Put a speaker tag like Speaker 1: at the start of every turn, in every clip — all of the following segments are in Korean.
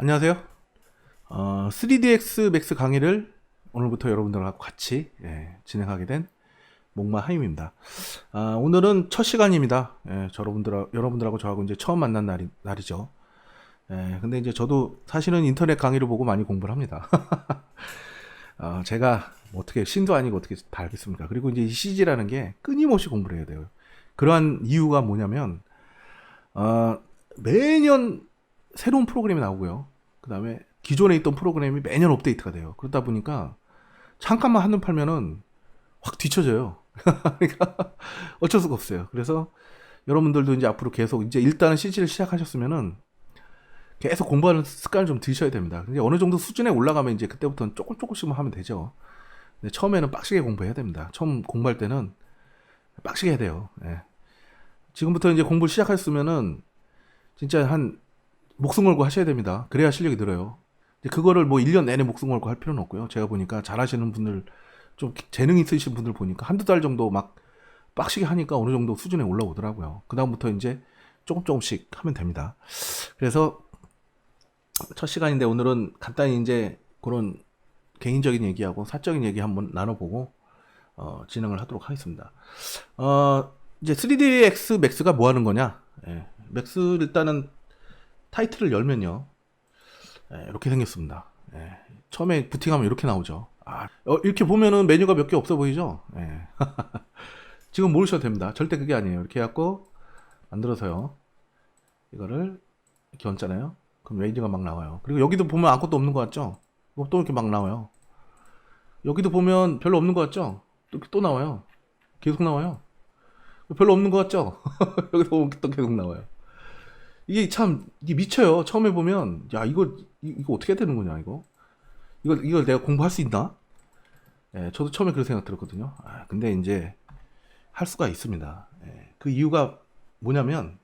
Speaker 1: 안녕하세요. 어, 3DX 맥스 강의를 오늘부터 여러분들과 같이 예, 진행하게 된 목마 하임입니다. 아, 오늘은 첫 시간입니다. 예, 저 여러분들 여러분들하고 저하고 이제 처음 만난 날이, 날이죠. 예, 근데 이제 저도 사실은 인터넷 강의를 보고 많이 공부를 합니다. 어, 제가 뭐 어떻게 신도 아니고 어떻게 다 알겠습니까? 그리고 이제 이 CG라는 게 끊임없이 공부를 해야 돼요. 그러한 이유가 뭐냐면 어, 매년 새로운 프로그램이 나오고요. 그 다음에 기존에 있던 프로그램이 매년 업데이트가 돼요. 그러다 보니까 잠깐만 한눈 팔면은 확 뒤쳐져요. 그러니까 어쩔 수가 없어요. 그래서 여러분들도 이제 앞으로 계속 이제 일단은 CG를 시작하셨으면은 계속 공부하는 습관을 좀 드셔야 됩니다. 이제 어느 정도 수준에 올라가면 이제 그때부터는 조금 조금씩만 하면 되죠. 근데 처음에는 빡시게 공부해야 됩니다. 처음 공부할 때는 빡시게 해야 돼요. 예. 지금부터 이제 공부를 시작했으면은 진짜 한 목숨 걸고 하셔야 됩니다. 그래야 실력이 늘어요. 그거를 뭐 1년 내내 목숨 걸고 할 필요는 없고요. 제가 보니까 잘하시는 분들, 좀 재능 있으신 분들 보니까 한두 달 정도 막 빡시게 하니까 어느 정도 수준에 올라오더라고요. 그다음부터 이제 조금 조금씩 하면 됩니다. 그래서 첫 시간인데 오늘은 간단히 이제 그런 개인적인 얘기하고 사적인 얘기 한번 나눠보고 어, 진행을 하도록 하겠습니다. 어, 이제 3DX 맥스가 뭐 하는 거냐? 예, 맥스 일단은 타이틀을 열면요. 예, 이렇게 생겼습니다. 예, 처음에 부팅하면 이렇게 나오죠. 아, 어, 이렇게 보면은 메뉴가 몇 개 없어 보이죠? 예. 지금 모르셔도 됩니다. 절대 그게 아니에요. 이렇게 해갖고 만들어서요. 이거를 이렇게 얹잖아요. 그럼 메뉴가 막 나와요. 그리고 여기도 보면 아무것도 없는 것 같죠? 이거 또 이렇게 막 나와요. 여기도 보면 별로 없는 것 같죠? 또, 또 나와요. 계속 나와요. 별로 없는 것 같죠? 여기서 또 계속 나와요. 이게 참 이게 미쳐요. 처음에 보면 야 이거 이- 이거 어떻게 되는 거냐 이거 이걸 이걸 내가 공부할 수 있나? 예, 저도 처음에 그런 생각 들었거든요. 아, 근데 이제 할 수가 있습니다. 예, 그 이유가 뭐냐면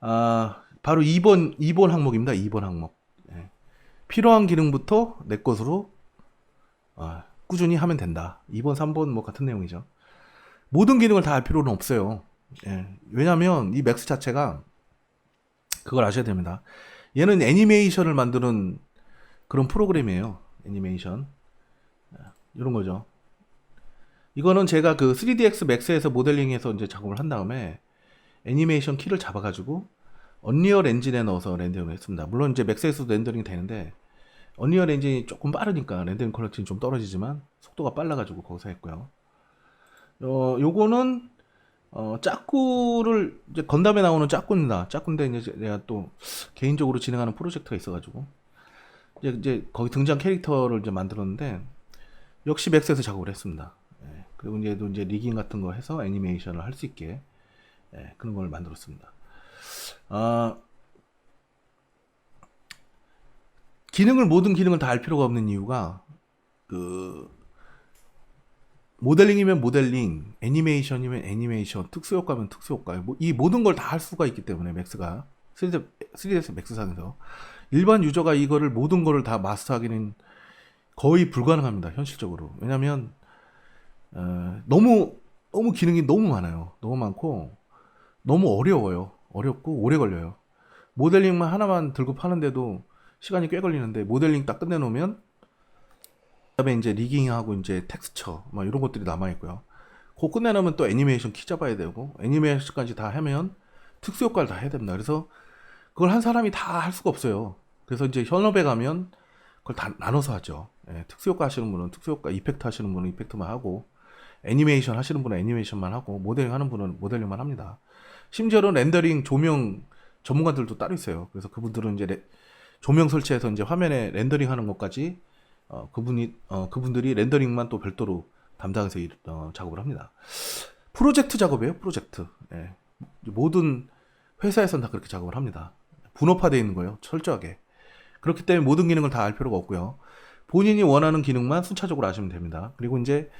Speaker 1: 아 바로 2번 2번 항목입니다. 2번 항목. 예, 필요한 기능부터 내 것으로 아, 꾸준히 하면 된다. 2번 3번 뭐 같은 내용이죠. 모든 기능을 다 할 필요는 없어요. 예, 왜냐하면 이 맥스 자체가 그걸 아셔야 됩니다. 얘는 애니메이션을 만드는 그런 프로그램이에요. 애니메이션. 이런 거죠. 이거는 제가 그 3DX 맥스에서 모델링해서 이제 작업을 한 다음에 애니메이션 키를 잡아가지고 언리얼 엔진에 넣어서 렌더링을 했습니다. 물론 이제 맥스에서도 렌더링이 되는데 언리얼 엔진이 조금 빠르니까 렌더링 퀄리티는 좀 떨어지지만 속도가 빨라가지고 거기서 했고요. 어, 요거는 어, 짝구를 이제 건담에 나오는 짝구입니다. 짝구인데 이제 내가 또 개인적으로 진행하는 프로젝트가 있어가지고 이제, 이제 거기 등장 캐릭터를 이제 만들었는데 역시 맥스에서 작업을 했습니다. 예, 그리고 이제도 이제 리깅 같은 거 해서 애니메이션을 할 수 있게 예, 그런 걸 만들었습니다. 아 기능을 모든 기능을 다 알 필요가 없는 이유가 그 모델링이면 모델링, 애니메이션이면 애니메이션, 특수효과면 특수효과, 뭐, 이 모든 걸 다 할 수가 있기 때문에 맥스가. 3D, 3ds 맥스상에서. 일반 유저가 이거를 모든 거를 다 마스터하기는 거의 불가능합니다 현실적으로. 왜냐하면 어, 너무 너무 기능이 너무 많아요. 너무 많고 너무 어려워요. 어렵고 오래 걸려요. 모델링만 하나만 들고 파는데도 시간이 꽤 걸리는데 모델링 딱 끝내놓으면 그다음에 이제 리깅하고 이제 텍스처 막 이런 것들이 남아 있고요. 그거 끝내놓으면 또 애니메이션 키 잡아야 되고 애니메이션까지 다 하면 특수 효과를 다 해야 됩니다. 그래서 그걸 한 사람이 다 할 수가 없어요. 그래서 이제 현업에 가면 그걸 다 나눠서 하죠. 예, 특수 효과 하시는 분은 특수 효과, 이펙트 하시는 분은 이펙트만 하고 애니메이션 하시는 분은 애니메이션만 하고 모델링 하는 분은 모델링만 합니다. 심지어는 렌더링 조명 전문가들도 따로 있어요. 그래서 그분들은 이제 레- 조명 설치해서 이제 화면에 렌더링 하는 것까지 어, 그분이 어, 그분들이 렌더링만 또 별도로 담당해서 일- 어, 작업을 합니다. 프로젝트 작업이에요, 프로젝트. 예. 모든 회사에서는 다 그렇게 작업을 합니다. 분업화되어 있는 거예요, 철저하게. 그렇기 때문에 모든 기능을 다 알 필요가 없고요. 본인이 원하는 기능만 순차적으로 아시면 됩니다. 그리고 이제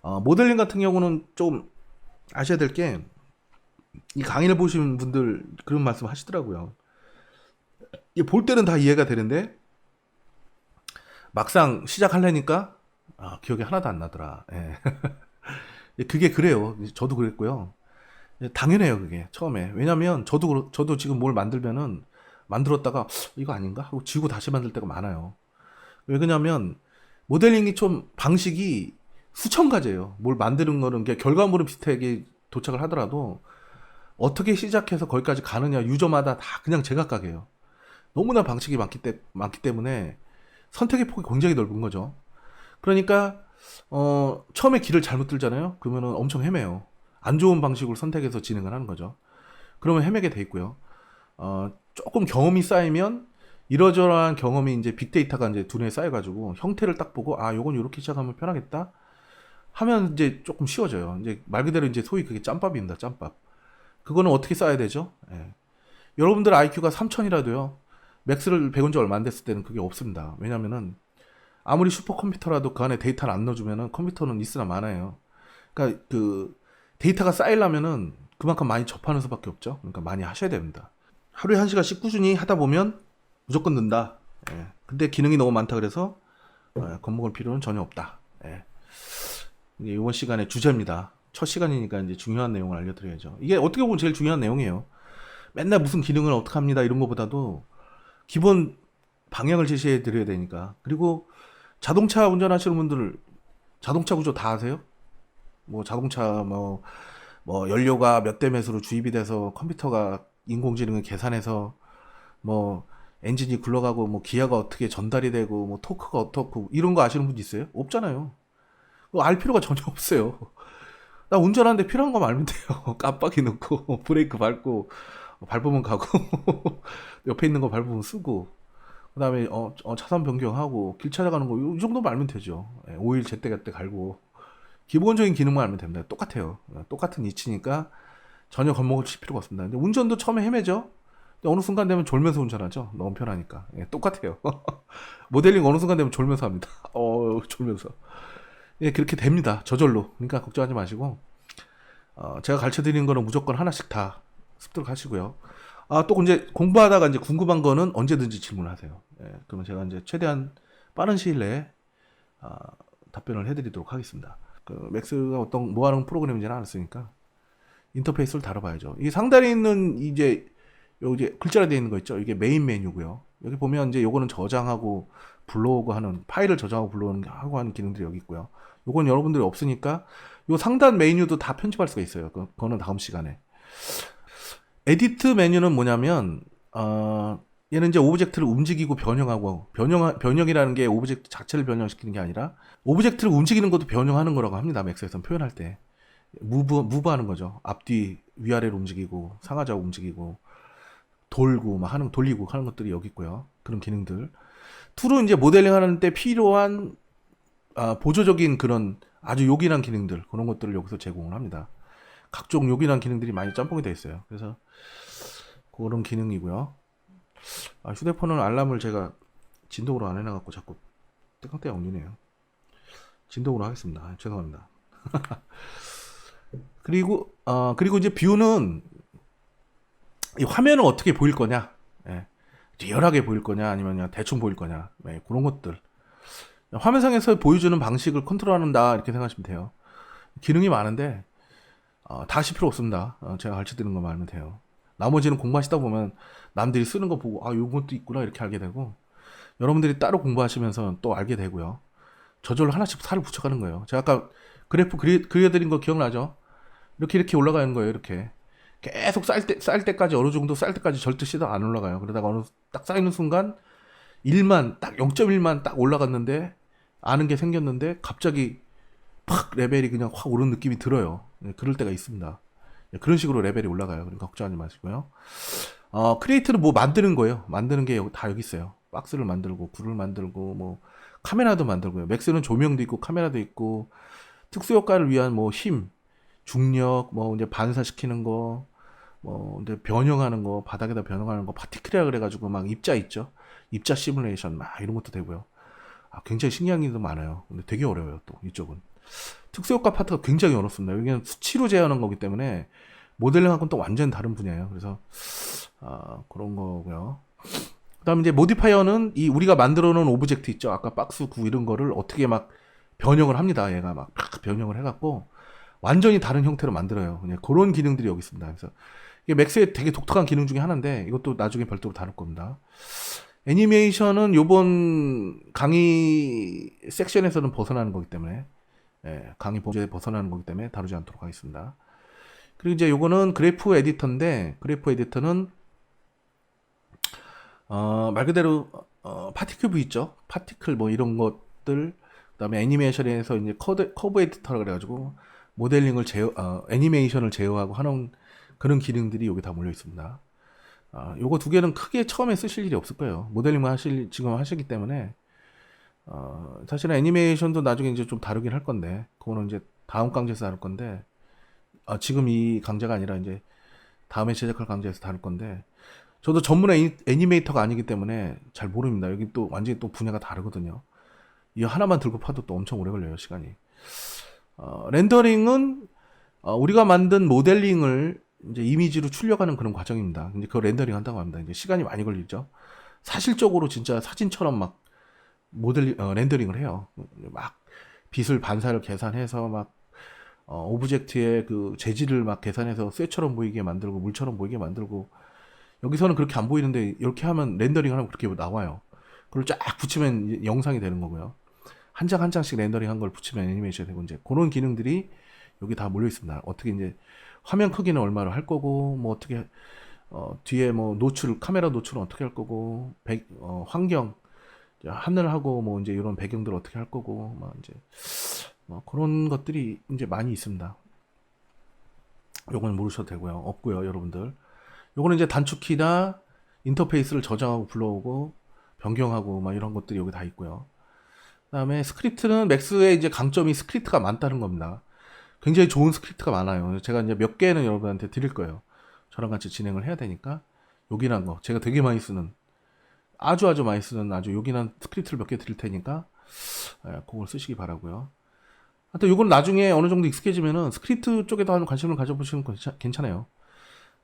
Speaker 1: 어, 모델링 같은 경우는 좀 아셔야 될 게 이 강의를 보시는 분들 그런 말씀 하시더라고요. 볼 때는 다 이해가 되는데 막상 시작하려니까 아, 기억이 하나도 안 나더라. 예. 그게 그래요. 저도 그랬고요. 예, 당연해요, 그게 처음에. 왜냐면 저도 저도 지금 뭘 만들면은 만들었다가 이거 아닌가 하고 지우고 다시 만들 때가 많아요. 왜 그러냐면 모델링이 좀 방식이 수천 가지예요. 뭘 만드는 거는 게 결과물은 비슷하게 도착을 하더라도 어떻게 시작해서 거기까지 가느냐 유저마다 다 그냥 제각각이에요. 너무나 방식이 많기, 때, 많기 때문에 선택의 폭이 굉장히 넓은 거죠. 그러니까 어, 처음에 길을 잘못 들잖아요. 그러면은 엄청 헤매요. 안 좋은 방식으로 선택해서 진행을 하는 거죠. 그러면 헤매게 돼 있고요. 어, 조금 경험이 쌓이면 이러저러한 경험이 이제 빅데이터가 이제 두뇌에 쌓여가지고 형태를 딱 보고 아 요건 이렇게 시작하면 편하겠다 하면 이제 조금 쉬워져요. 이제 말 그대로 이제 소위 그게 짬밥입니다. 짬밥. 그거는 어떻게 쌓아야 되죠? 예. 여러분들 IQ가 3000이라도요. 맥스를 배운 지 얼마 안 됐을 때는 그게 없습니다. 왜냐면은 아무리 슈퍼컴퓨터라도 그 안에 데이터를 안 넣어주면은 컴퓨터는 있으나 마나요. 그러니까 그 데이터가 쌓이려면은 그만큼 많이 접하는 수밖에 없죠. 그러니까 많이 하셔야 됩니다. 하루에 한 시간씩 꾸준히 하다 보면 무조건 는다. 예. 근데 기능이 너무 많다 그래서 어, 겁먹을 필요는 전혀 없다. 예. 이번 시간의 주제입니다. 첫 시간이니까 이제 중요한 내용을 알려드려야죠. 이게 어떻게 보면 제일 중요한 내용이에요. 맨날 무슨 기능을 어떻게 합니다 이런 것보다도 기본 방향을 제시해 드려야 되니까. 그리고 자동차 운전하시는 분들 자동차 구조 다 아세요? 뭐 자동차 뭐, 뭐 연료가 몇 대 몇으로 주입이 돼서 컴퓨터가 인공지능을 계산해서 뭐 엔진이 굴러가고 뭐 기아가 어떻게 전달이 되고 뭐 토크가 어떻고 이런 거 아시는 분 있어요? 없잖아요. 알 필요가 전혀 없어요. 나 운전하는데 필요한 거만 알면 돼요. 깜빡이 넣고 브레이크 밟고 밟으면 가고 옆에 있는 거 밟으면 쓰고 그다음에 어, 어, 차선 변경하고 길 찾아가는 거 이 정도만 알면 되죠. 예, 오일 제때 그때 갈고 기본적인 기능만 알면 됩니다. 똑같아요. 어, 똑같은 이치니까 전혀 겁먹을 칠 필요가 없습니다. 근데 운전도 처음에 헤매죠. 어느 순간 되면 졸면서 운전하죠. 너무 편하니까. 예, 똑같아요. 모델링 어느 순간 되면 졸면서 합니다. 어, 졸면서. 예, 그렇게 됩니다. 저절로. 그러니까 걱정하지 마시고 어, 제가 가르쳐 드리는 거는 무조건 하나씩 다 습득하시고요. 아, 또 이제 공부하다가 이제 궁금한 거는 언제든지 질문하세요. 예, 그러면 제가 이제 최대한 빠른 시일 내에 아, 답변을 해드리도록 하겠습니다. 그 맥스가 어떤 뭐 하는 프로그램인지는 알았으니까 인터페이스를 다뤄봐야죠. 이 상단에 있는 이제 요 이제 글자로 되어 있는 거 있죠. 이게 메인 메뉴고요. 여기 보면 이제 요거는 저장하고 불러오고 하는 파일을 저장하고 불러오는 하고 하는 기능들이 여기 있고요. 요건 여러분들이 없으니까 요 상단 메뉴도 다 편집할 수가 있어요. 그- 그거는 다음 시간에. 에디트 메뉴는 뭐냐면 어, 얘는 이제 오브젝트를 움직이고 변형하고 변형 변형이라는 게 오브젝트 자체를 변형시키는 게 아니라 오브젝트를 움직이는 것도 변형하는 거라고 합니다. 맥스에서는 표현할 때 무브 무브하는 거죠. 앞뒤 위아래로 움직이고 상하좌우 움직이고 돌고 막 하는 돌리고 하는 것들이 여기 있고요. 그런 기능들. 툴은 이제 모델링 하는 때 필요한 아, 보조적인 그런 아주 요긴한 기능들 그런 것들을 여기서 제공을 합니다. 각종 요긴한 기능들이 많이 짬뽕이 되어 있어요. 그래서 그런 기능이고요. 아, 휴대폰은 알람을 제가 진동으로 안 해놔갖고 자꾸 떼깡떼깡 울리네요. 진동으로 하겠습니다. 아, 죄송합니다. 그리고 어 그리고 이제 뷰는 이 화면은 어떻게 보일 거냐, 예. 리얼하게 보일 거냐, 아니면 그냥 대충 보일 거냐, 예, 그런 것들. 화면상에서 보여주는 방식을 컨트롤한다 이렇게 생각하시면 돼요. 기능이 많은데 어, 다 하실 필요 없습니다. 어, 제가 가르쳐 드리는 것만 알면 돼요. 나머지는 공부하시다 보면 남들이 쓰는 거 보고 아 요것도 있구나 이렇게 알게 되고 여러분들이 따로 공부하시면서 또 알게 되고요. 저절로 하나씩 살을 붙여가는 거예요. 제가 아까 그래프 그리, 그려드린 거 기억나죠? 이렇게 이렇게 올라가는 거예요. 이렇게 계속 쌀 때, 쌀 때까지 어느 정도 쌀 때까지 절대 시도 안 올라가요. 그러다가 어느 딱 쌓이는 순간 1만 딱 0.1만 딱 올라갔는데 아는 게 생겼는데 갑자기 팍 레벨이 그냥 확 오른 느낌이 들어요. 네, 그럴 때가 있습니다. 네, 그런 식으로 레벨이 올라가요. 그러니까 걱정하지 마시고요. 어, 크리에이트는 뭐 만드는 거예요. 만드는 게 다 여기 있어요. 박스를 만들고, 굴을 만들고, 뭐, 카메라도 만들고요. 맥스는 조명도 있고, 카메라도 있고, 특수 효과를 위한 뭐 힘, 중력, 뭐 이제 반사시키는 거, 뭐 이제 변형하는 거, 바닥에다 변형하는 거, 파티클이라 그래가지고 막 입자 있죠. 입자 시뮬레이션 막 이런 것도 되고요. 아, 굉장히 신기한 게 많아요. 근데 되게 어려워요, 또 이쪽은. 특수효과 파트가 굉장히 어렵습니다. 여기는 수치로 제어하는 거기 때문에 모델링하고는 또 완전 다른 분야예요. 그래서 아, 그런 거고요. 그다음에 이제 모디파이어는 이 우리가 만들어 놓은 오브젝트 있죠. 아까 박스 구 이런 거를 어떻게 막 변형을 합니다. 얘가 막팍 변형을 해갖고 완전히 다른 형태로 만들어요. 그냥 그런 기능들이 여기 있습니다. 그래서 이게 맥스의 되게 독특한 기능 중에 하나인데 이것도 나중에 별도로 다룰 겁니다. 애니메이션은 요번 강의 섹션에서는 벗어나는 거기 때문에 예, 강의 범죄에 벗어나는 거기 때문에 다루지 않도록 하겠습니다. 그리고 이제 요거는 그래프 에디터인데 그래프 에디터는 어, 말 그대로 어, 파티클 있죠. 파티클 뭐 이런 것들 그다음에 애니메이션에서 이제 커드, 커브 에디터라 그래가지고 모델링을 제어 어, 애니메이션을 제어하고 하는 그런 기능들이 여기 다 몰려 있습니다. 아, 요거 두 개는 크게 처음에 쓰실 일이 없을 거예요. 모델링만 하실 지금 하시기 때문에 어, 사실은 애니메이션도 나중에 이제 좀 다루긴 할 건데 그거는 이제 다음 강좌에서 다룰 건데 아, 지금 이 강좌가 아니라 이제 다음에 제작할 강좌에서 다룰 건데 저도 전문 애니, 애니 메이터가 아니기 때문에 잘 모릅니다. 여기 또 완전히 또 분야가 다르거든요. 이 하나만 들고 파도 또 엄청 오래 걸려요 시간이. 어, 렌더링은 어, 우리가 만든 모델링을 이제 이미지로 출력하는 그런 과정입니다. 이제 그걸 렌더링 한다고 합니다. 이제 시간이 많이 걸리죠. 사실적으로 진짜 사진처럼 막 모델 어, 렌더링을 해요. 막 빛을 반사를 계산해서 막 어, 오브젝트의 그 재질을 막 계산해서 쇠처럼 보이게 만들고 물처럼 보이게 만들고 여기서는 그렇게 안 보이는데 이렇게 하면 렌더링 하면 그렇게 나와요. 그걸 쫙 붙이면 영상이 되는 거고요. 한장한 장씩 렌더링 한 걸 붙이면 애니메이션이 되고 이제 그런 기능들이 여기 다 몰려 있습니다. 어떻게 이제 화면 크기는 얼마로 할 거고 뭐 어떻게 어, 뒤에 뭐 노출 카메라 노출은 어떻게 할 거고 배, 어, 환경 하늘하고 뭐 이제 이런 배경들 어떻게 할 거고 막 이제 뭐 그런 것들이 이제 많이 있습니다. 요건 모르셔도 되고요. 없고요, 여러분들. 요거는 이제 단축키나 인터페이스를 저장하고 불러오고 변경하고 막 이런 것들이 여기 다 있고요. 그다음에 스크립트는 맥스의 이제 강점이 스크립트가 많다는 겁니다. 굉장히 좋은 스크립트가 많아요. 제가 이제 몇 개는 여러분한테 드릴 거예요. 저랑 같이 진행을 해야 되니까 요긴한 거 제가 되게 많이 쓰는 아주 아주 많이 쓰는 아주 요긴한 스크립트를 몇 개 드릴 테니까 예, 그걸 쓰시기 바라고요. 하여튼 요건 나중에 어느 정도 익숙해지면은 스크립트 쪽에도 한번 관심을 가져보시는 거 괜찮- 괜찮 아요.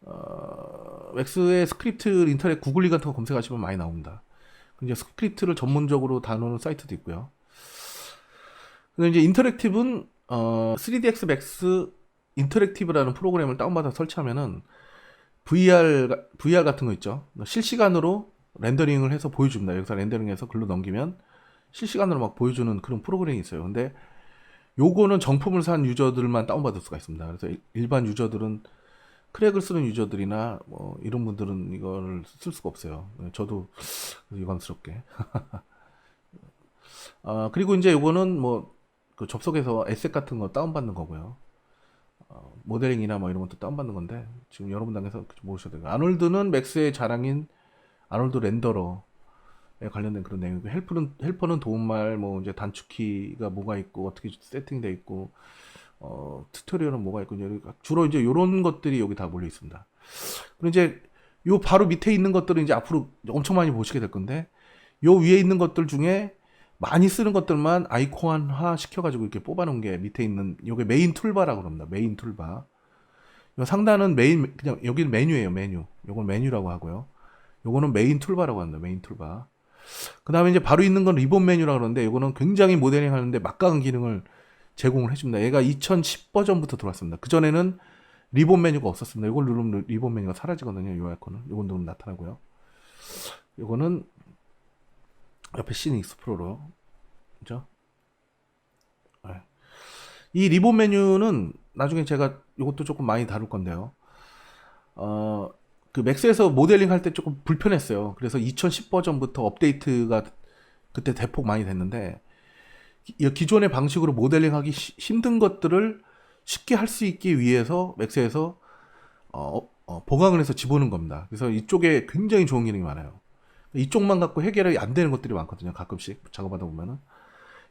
Speaker 1: 어, 맥스의 스크립트 인터넷 구글리 같은 거 검색하시면 많이 나옵니다. 이제 스크립트를 전문적으로 다루는 사이트도 있고요. 근데 이제 인터랙티브는 어, 3ds 맥스 인터랙티브라는 프로그램을 다운받아 설치하면은 VR 가- VR 같은 거 있죠. 실시간으로 렌더링을 해서 보여줍니다. 여기서 렌더링해서 글로 넘기면 실시간으로 막 보여주는 그런 프로그램이 있어요. 근데 요거는 정품을 산 유저들만 다운받을 수가 있습니다. 그래서 일- 일반 유저들은 크랙을 쓰는 유저들이나 뭐 이런 분들은 이거를 쓸 수가 없어요. 저도 유감스럽게. 아, 그리고 이제 요거는 뭐 그 접속해서 에셋 같은 거 다운받는 거고요. 어, 모델링이나 뭐 이런 것도 다운받는 건데 지금 여러분 당에서 모르셔도 돼요. 아놀드는 맥스의 자랑인 아놀드 렌더러에 관련된 그런 내용이고 헬프는 헬퍼는 도움말 뭐 이제 단축키가 뭐가 있고 어떻게 세팅돼 있고 어 튜토리얼은 뭐가 있고 주로 이제 요런 것들이 여기 다 몰려 있습니다. 그리고 이제 요 바로 밑에 있는 것들은 이제 앞으로 엄청 많이 보시게 될 건데 요 위에 있는 것들 중에 많이 쓰는 것들만 아이콘화 시켜가지고 이렇게 뽑아놓은 게 밑에 있는 요게 메인 툴바라고 그럽니다. 메인 툴바. 요 상단은 메인 그냥 여기는 메뉴예요. 메뉴. 요건 메뉴라고 하고요. 요거는 메인 툴바라고 합니다. 메인 툴바. 그 다음에 이제 바로 있는 건 리본 메뉴라고 그러는데 요거는 굉장히 모델링 하는데 막강한 기능을 제공을 해줍니다. 얘가 2010 버전부터 들어왔습니다. 그전에는 리본 메뉴가 없었습니다. 이걸 누르면 리본 메뉴가 사라지거든요. 요 아이콘은. 요건 누르면 나타나고요. 요거는 옆에 씬 익스플로러. 그죠? 네. 이 리본 메뉴는 나중에 제가 이것도 조금 많이 다룰 건데요. 어, 그 맥스에서 모델링 할 때 조금 불편했어요. 그래서 2010 버전부터 업데이트가 그때 대폭 많이 됐는데 이 기존의 방식으로 모델링하기 시- 힘든 것들을 쉽게 할 수 있기 위해서 맥스에서 어, 어, 보강을 해서 집어넣은 겁니다. 그래서 이쪽에 굉장히 좋은 기능이 많아요. 이쪽만 갖고 해결이 안 되는 것들이 많거든요. 가끔씩 작업하다 보면은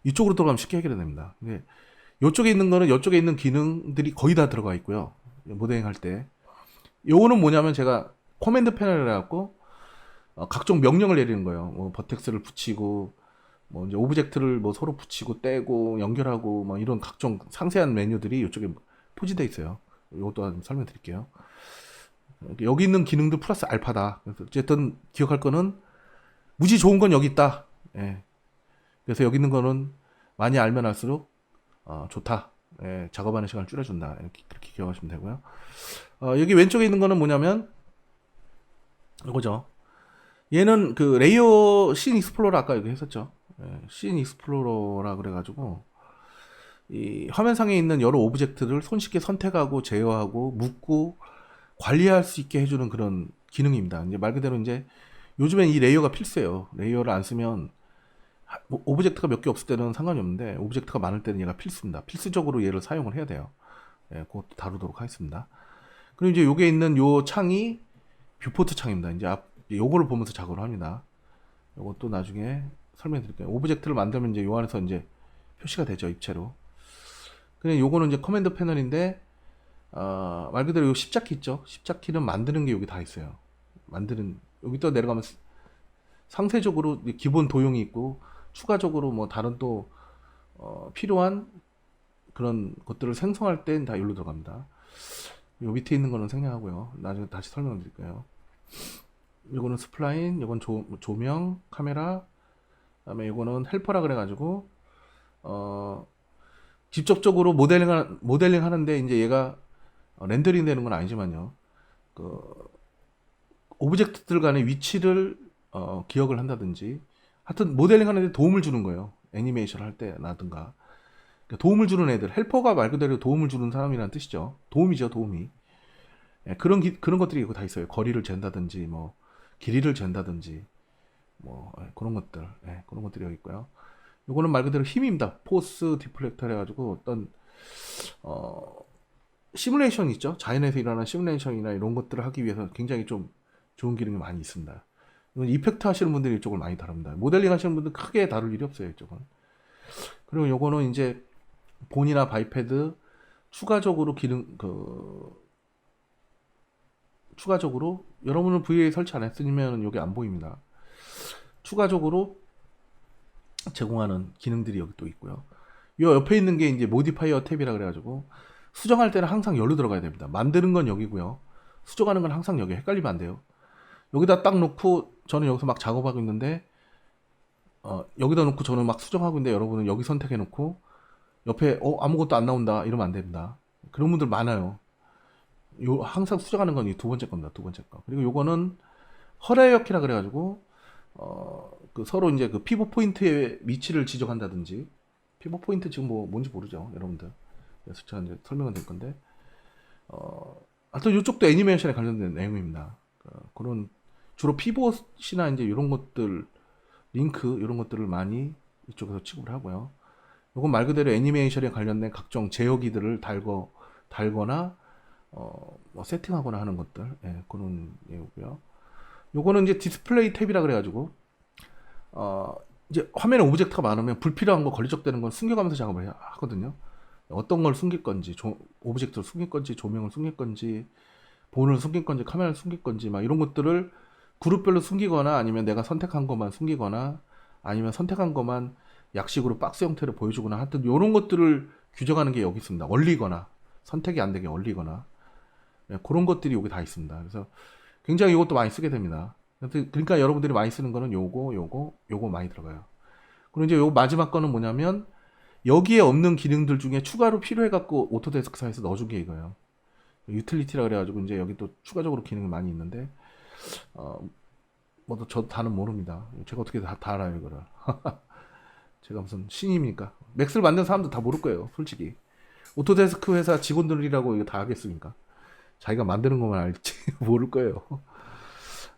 Speaker 1: 이쪽으로 들어가면 쉽게 해결이 됩니다. 이쪽에 있는 거는 이쪽에 있는 기능들이 거의 다 들어가 있고요. 모델링 할 때. 요거는 뭐냐면 제가 코맨드 패널을 해갖고 어, 각종 명령을 내리는 거예요. 뭐 버텍스를 붙이고 뭐 이제 오브젝트를 뭐 서로 붙이고 떼고 연결하고 뭐 이런 각종 상세한 메뉴들이 이쪽에 포진돼 있어요. 이것도 좀 설명드릴게요. 여기 있는 기능도 플러스 알파다. 그래서 어쨌든 기억할 거는 무지 좋은 건 여기 있다. 예. 그래서 여기 있는 거는 많이 알면 알수록 어, 좋다. 예, 작업하는 시간을 줄여준다. 이렇게, 그렇게 기억하시면 되고요. 어, 여기 왼쪽에 있는 거는 뭐냐면 이거죠. 얘는 그 레이어 씬 익스플로러 아까 여기 했었죠. 예, 씬 익스플로러라 그래가지고 이 화면상에 있는 여러 오브젝트를 손쉽게 선택하고 제어하고 묶고 관리할 수 있게 해주는 그런 기능입니다. 이제 말 그대로 이제 요즘엔 이 레이어가 필수예요. 레이어를 안 쓰면 하- 뭐 오브젝트가 몇 개 없을 때는 상관이 없는데 오브젝트가 많을 때는 얘가 필수입니다. 필수적으로 얘를 사용을 해야 돼요. 예, 그것도 다루도록 하겠습니다. 그리고 이제 요게 있는 요 창이 뷰포트 창입니다. 이제 앞 요거를 보면서 작업을 합니다. 요것도 나중에 설명드릴게요. 오브젝트를 만들면 이제 요 안에서 이제 표시가 되죠 입체로. 그냥 요거는 이제 커맨드 패널인데 어, 말 그대로 요 십자키 있죠. 십자키는 만드는 게 여기 다 있어요. 만드는 여기 또 내려가면 스- 상세적으로 이 기본 도용이 있고 추가적으로 뭐 다른 또 어, 필요한 그런 것들을 생성할 땐 다 여기로 들어갑니다. 요 밑에 있는 거는 생략하고요. 나중에 다시 설명을 드릴게요. 요거는 스플라인, 요건 조, 조명, 카메라, 그다음에 요거는 헬퍼라 그래가지고 어 직접적으로 모델링 하- 모델링 하는데 이제 얘가 어, 렌더링 되는 건 아니지만요. 그 오브젝트들 간의 위치를 어, 기억을 한다든지 하여튼 모델링 하는데 도움을 주는 거예요. 애니메이션 할 때라든가 그러니까 도움을 주는 애들 헬퍼가 말 그대로 도움을 주는 사람이라는 뜻이죠. 도움이죠, 도움이. 예, 그런 기- 그런 것들이 이거 다 있어요. 거리를 잰다든지 뭐 길이를 잰다든지 뭐 예, 그런 것들 예, 그런 것들이 여기 있고요. 요거는 말 그대로 힘입니다. 포스 디플렉터 해가지고 어떤 어 시뮬레이션 있죠. 자연에서 일어나는 시뮬레이션이나 이런 것들을 하기 위해서 굉장히 좀 좋은 기능이 많이 있습니다. 이펙트 하시는 분들이 이쪽을 많이 다룹니다. 모델링 하시는 분들 크게 다룰 일이 없어요, 이쪽은. 그리고 요거는 이제 본이나 바이패드 추가적으로 기능 그 추가적으로 여러분은 VA 설치 안 했으면 여기 안 보입니다. 추가적으로 제공하는 기능들이 여기 또 있고요. 요 옆에 있는 게 이제 모디파이어 탭이라 그래가지고 수정할 때는 항상 여기로 들어가야 됩니다. 만드는 건 여기고요. 수정하는 건 항상 여기 헷갈리면 안 돼요. 여기다 딱 놓고 저는 여기서 막 작업하고 있는데 어, 여기다 놓고 저는 막 수정하고 있는데 여러분은 여기 선택해 놓고 옆에 어 아무것도 안 나온다 이러면 안 됩니다. 그런 분들 많아요. 요 항상 수정하는 건 이 두 번째 겁니다. 두 번째 거. 그리고 요거는 허라이어키라 그래 가지고 어, 그 서로 이제 그 피벗 포인트의 위치를 지정한다든지 피벗 포인트 지금 뭐 뭔지 모르죠, 여러분들. 그래서 제가 이제 설명을 드릴 건데 어, 하여튼 이쪽도 애니메이션에 관련된 내용입니다. 어, 그런 주로 피벗이나 이제 이런 것들 링크 이런 것들을 많이 이쪽에서 취급을 하고요. 이건 말 그대로 애니메이션에 관련된 각종 제어기들을 달거 달거나 어, 뭐 세팅하거나 하는 것들 예, 그런 내용이고요. 요거는 이제 디스플레이 탭이라 그래가지고 어, 이제 화면에 오브젝트가 많으면 불필요한 거 걸리적되는 건 숨겨가면서 작업을 하거든요. 어떤 걸 숨길 건지, 조- 오브젝트를 숨길 건지, 조명을 숨길 건지, 본을 숨길 건지, 카메라를 숨길 건지, 막 이런 것들을 그룹별로 숨기거나 아니면 내가 선택한 것만 숨기거나 아니면 선택한 것만 약식으로 박스 형태로 보여주거나 하여튼 이런 것들을 규정하는 게 여기 있습니다. 얼리거나 선택이 안 되게 얼리거나 네, 그런 것들이 여기 다 있습니다. 그래서 굉장히 이것도 많이 쓰게 됩니다. 그러니까 여러분들이 많이 쓰는 거는 요거, 요거, 요거 많이 들어가요. 그리고 이제 요 마지막 거는 뭐냐면 여기에 없는 기능들 중에 추가로 필요해갖고 오토데스크사에서 넣어준 게 이거예요. 유틸리티라 그래가지고 이제 여기 또 추가적으로 기능이 많이 있는데 어, 뭐도 저 다는 모릅니다. 제가 어떻게 다, 다 알아요 이거를. 제가 무슨 신입니까? 맥스를 만든 사람도 다 모를 거예요, 솔직히. 오토데스크 회사 직원들이라고 이거 다 하겠습니까? 자기가 만드는 것만 알지 모를 거예요.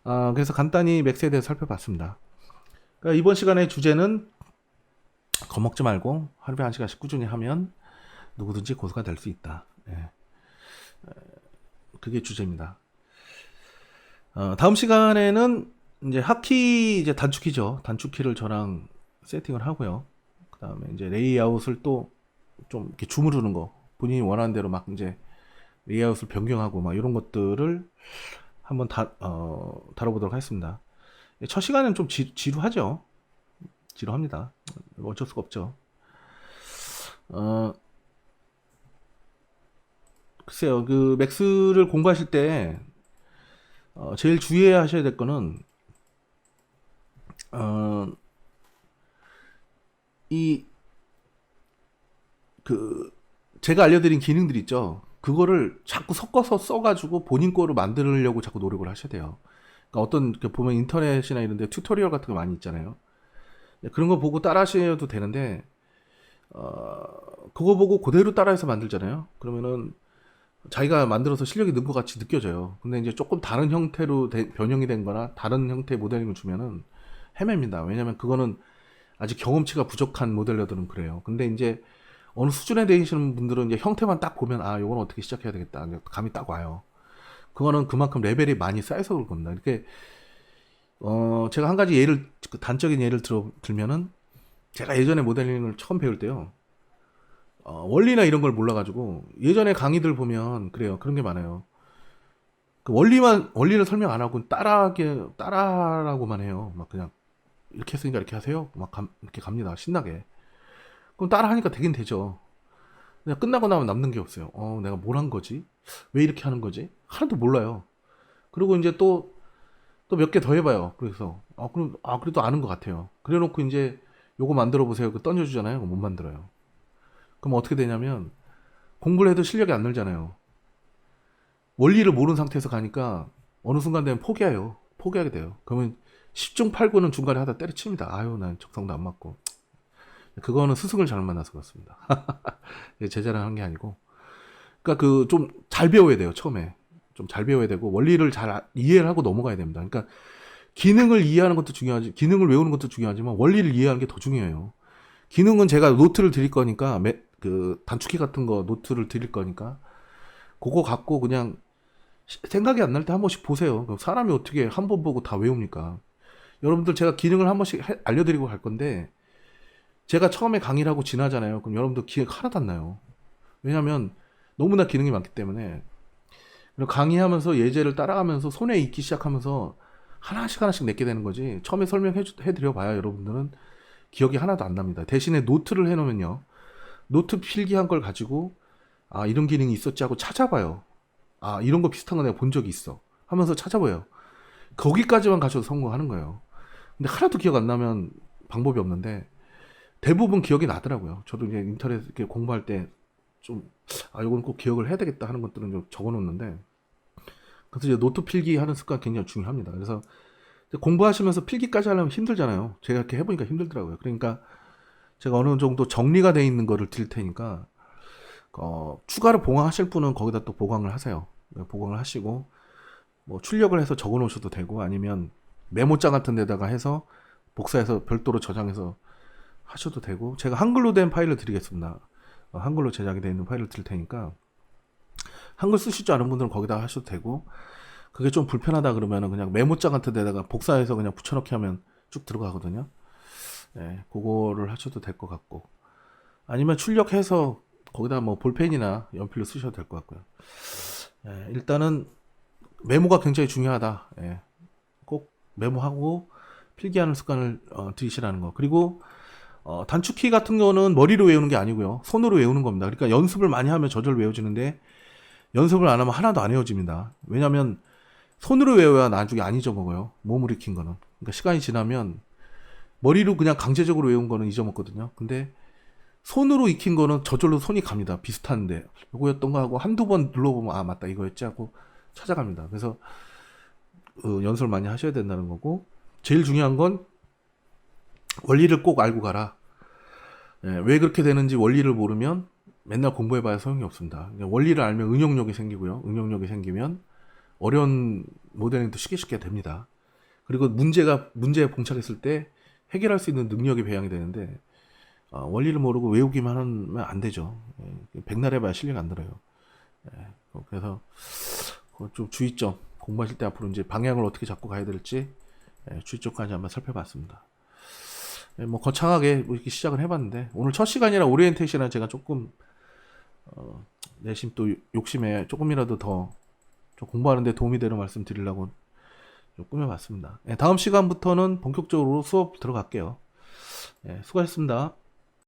Speaker 1: 아, 그래서 간단히 맥스에 대해서 살펴봤습니다. 그러니까 이번 시간의 주제는 겁먹지 말고 하루에 한 시간씩 꾸준히 하면 누구든지 고수가 될 수 있다. 예. 에, 그게 주제입니다. 어, 다음 시간에는 이제 하키 이제 단축키죠. 단축키를 저랑 세팅을 하고요. 그 다음에 이제 레이아웃을 또 좀 이렇게 주무르는 거 본인이 원하는 대로 막 이제 레이아웃을 변경하고 막 이런 것들을 한번 다, 어, 다뤄보도록 하겠습니다. 첫 시간은 좀 지, 지루하죠. 지루합니다. 어쩔 수가 없죠. 어, 글쎄요, 그 맥스를 공부하실 때 어, 제일 주의해야 하셔야 될 거는 어, 이그 제가 알려드린 기능들 있죠. 그거를 자꾸 섞어서 써가지고 본인 거로 만들려고 자꾸 노력을 하셔야 돼요. 그러니까 어떤 그 보면 인터넷이나 이런데 튜토리얼 같은 거 많이 있잖아요. 네, 그런 거 보고 따라 하셔도 되는데 어, 그거 보고 그대로 따라해서 만들잖아요. 그러면은 자기가 만들어서 실력이 는 것 같이 느껴져요. 근데 이제 조금 다른 형태로 되- 변형이 된 거나 다른 형태의 모델링을 주면은 헤맵니다. 왜냐면 그거는 아직 경험치가 부족한 모델러들은 그래요. 근데 이제 어느 수준에 되시는 분들은 이제 형태만 딱 보면 아, 요건 어떻게 시작해야 되겠다. 감이 딱 와요. 그거는 그만큼 레벨이 많이 쌓여서 그럴 겁니다. 이렇게 어, 제가 한 가지 예를 그 단적인 예를 들어 들면은 제가 예전에 모델링을 처음 배울 때요. 어, 원리나 이런 걸 몰라가지고 예전에 강의들 보면 그래요. 그런 게 많아요. 그 원리만 원리를 설명 안 하고 따라하게 따라라고만 해요. 막 그냥 이렇게 했으니까 이렇게 하세요. 막 감- 이렇게 갑니다. 신나게. 그럼 따라 하니까 되긴 되죠. 그냥 끝나고 나면 남는 게 없어요. 어, 내가 뭘 한 거지? 왜 이렇게 하는 거지? 하나도 몰라요. 그리고 이제 또 또 몇 개 더 해봐요. 그래서 아 그럼 아 그래도 아는 것 같아요. 그래놓고 이제 요거 만들어 보세요. 그 던져주잖아요. 못 만들어요. 그럼 어떻게 되냐면 공부를 해도 실력이 안 늘잖아요. 원리를 모르는 상태에서 가니까 어느 순간 되면 포기해요. 포기하게 돼요. 그러면 10중 8구는 중간에 하다 때려칩니다. 아유, 난 적성도 안 맞고. 그거는 스승을 잘못 만나서 그렇습니다. 제 자랑한 게 아니고. 그러니까 그 좀 잘 배워야 돼요, 처음에. 좀 잘 배워야 되고 원리를 잘 아- 이해를 하고 넘어가야 됩니다. 그러니까 기능을 이해하는 것도 중요하지, 기능을 외우는 것도 중요하지만 원리를 이해하는 게 더 중요해요. 기능은 제가 노트를 드릴 거니까 매- 그 단축키 같은 거 노트를 드릴 거니까 그거 갖고 그냥 시- 생각이 안 날 때 한 번씩 보세요. 사람이 어떻게 한 번 보고 다 외웁니까? 여러분들 제가 기능을 한 번씩 해- 알려드리고 갈 건데 제가 처음에 강의를 하고 지나잖아요. 그럼 여러분들 기억 하나도 안 나요. 왜냐하면 너무나 기능이 많기 때문에 강의하면서 예제를 따라가면서 손에 익기 시작하면서 하나씩 하나씩 내게 되는 거지. 처음에 설명해 주- 해드려 봐야 여러분들은 기억이 하나도 안 납니다. 대신에 노트를 해놓으면요. 노트 필기한 걸 가지고 아 이런 기능이 있었지 하고 찾아봐요. 아 이런 거 비슷한 거 내가 본 적이 있어 하면서 찾아봐요. 거기까지만 가셔도 성공하는 거예요. 근데 하나도 기억 안 나면 방법이 없는데 대부분 기억이 나더라고요. 저도 이제 인터넷 이렇게 공부할 때 좀 아 이건 꼭 기억을 해야 되겠다 하는 것들은 좀 적어놓는데 그래서 이제 노트 필기 하는 습관 굉장히 중요합니다. 그래서 공부하시면서 필기까지 하려면 힘들잖아요. 제가 이렇게 해보니까 힘들더라고요. 그러니까 제가 어느 정도 정리가 돼 있는 거를 드릴 테니까 어, 추가로 보강하실 분은 거기다 또 보강을 하세요. 네, 보강을 하시고 뭐 출력을 해서 적어 놓으셔도 되고 아니면 메모장 같은 데다가 해서 복사해서 별도로 저장해서 하셔도 되고 제가 한글로 된 파일을 드리겠습니다. 어, 한글로 제작이 되어 있는 파일을 드릴 테니까 한글 쓰실 줄 아는 분들은 거기다 하셔도 되고 그게 좀 불편하다 그러면은 그냥 메모장 같은 데다가 복사해서 그냥 붙여넣기 하면 쭉 들어가거든요. 네, 그거를 하셔도 될 것 같고 아니면 출력해서 거기다 뭐 볼펜이나 연필로 쓰셔도 될 것 같고요. 예, 일단은 메모가 굉장히 중요하다. 예, 꼭 메모하고 필기하는 습관을 어, 들이시라는 거. 그리고 어, 단축키 같은 거는 머리로 외우는 게 아니고요. 손으로 외우는 겁니다. 그러니까 연습을 많이 하면 저절로 외워지는데 연습을 안 하면 하나도 안 외워집니다. 왜냐하면 손으로 외워야 나중에 안 잊어먹어요. 몸으로 익힌 거는. 그러니까 시간이 지나면 머리로 그냥 강제적으로 외운 거는 잊어먹거든요. 근데 손으로 익힌 거는 저절로 손이 갑니다. 비슷한데 이거였던 거 하고 한두 번 눌러보면 아 맞다 이거였지 하고 찾아갑니다. 그래서 어, 연습을 많이 하셔야 된다는 거고 제일 중요한 건 원리를 꼭 알고 가라. 예, 왜 그렇게 되는지 원리를 모르면 맨날 공부해봐야 소용이 없습니다. 원리를 알면 응용력이 생기고요. 응용력이 생기면 어려운 모델링도 쉽게 쉽게 됩니다. 그리고 문제가 문제에 봉착했을 때 해결할 수 있는 능력이 배양이 되는데 어, 원리를 모르고 외우기만 하면 안 되죠. 예, 백날 해봐야 실력 안 늘어요. 예, 어, 그래서 좀 주의점 공부하실 때 앞으로 이제 방향을 어떻게 잡고 가야 될지 예, 주의점까지 한번 살펴봤습니다. 예, 뭐 거창하게 뭐 이렇게 시작을 해봤는데 오늘 첫 시간이라 오리엔테이션은 제가 조금 어, 내심 또 욕심에 조금이라도 더좀 공부하는데 도움이 되는 말씀 드리려고 좀 꾸며봤습니다. 예, 다음 시간부터는 본격적으로 수업 들어갈게요. 예, 수고하셨습니다.